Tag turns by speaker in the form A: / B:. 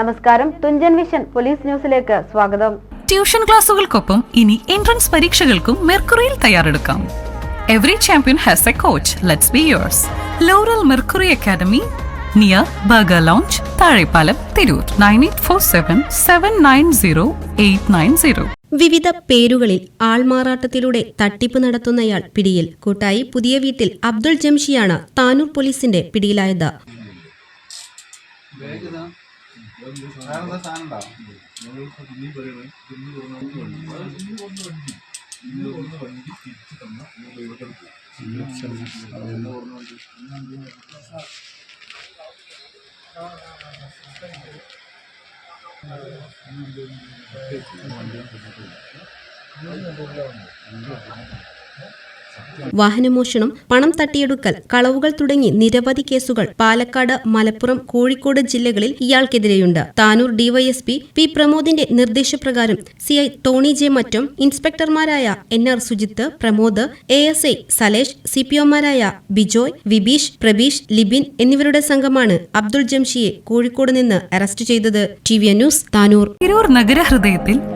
A: നമസ്കാരം. Thunchan vision police ന്യൂസിലേക്ക് സ്വാഗതം.
B: ട്യൂഷൻ ക്ലാസുകൾക്കൊപ്പം ഇനി എൻട്രൻസ് പരീക്ഷകൾക്കും മെർക്കുറിയിൽ തയ്യാറെടുക്കാം. Every champion has a coach let's be yours Laurel Mercury Academy near Burger Lounge Thazhepalam Tirur nine eight four seven seven nine zero eight nine zero.
C: വിവിധ പേരുകളിൽ ആൾമാറാട്ടത്തിലൂടെ തട്ടിപ്പ് നടത്തുന്നയാൾ പിടിയിൽ. കൂട്ടായി പുതിയ വീട്ടിൽ അബ്ദുൾ ജംഷിയാണ് താനൂർ പോലീസിന്റെ പിടിയിലായത്.
D: വേറെ സാധനം
E: ഉണ്ടാവും
D: ഇനി പറയുന്നത് ഇന്ന് തുറന്നു വണ്ടി ഇന്ന് തുറന്ന വണ്ടി ഇന്ന് തുറന്ന ഇല്ല. തിരിച്ച് തന്ന നിങ്ങൾ ഇവിടെ തുറന്ന വണ്ടി വണ്ടി വണ്ടി
C: വാഹനമോഷണം പണം തട്ടിയെടുക്കൽ കളവുകൾ തുടങ്ങി നിരവധി കേസുകൾ പാലക്കാട് മലപ്പുറം കോഴിക്കോട് ജില്ലകളിൽ ഇയാൾക്കെതിരെയുണ്ട്. താനൂർ ഡിവൈഎസ്പി പി പ്രമോദിന്റെ നിർദ്ദേശപ്രകാരം സിഐ ടോണി ജെ മറ്റും ഇൻസ്പെക്ടർമാരായ N R Sujith Pramod A S I Salesh C P ഒമാരായ Bijoy Vibeesh Prabeesh Libin എന്നിവരുടെ സംഘമാണ് അബ്ദുൾ ജംഷിയെ കോഴിക്കോട് നിന്ന് അറസ്റ്റ് ചെയ്തത്. T V news Tanur.
B: Tirur നഗരഹൃദയത്തിൽ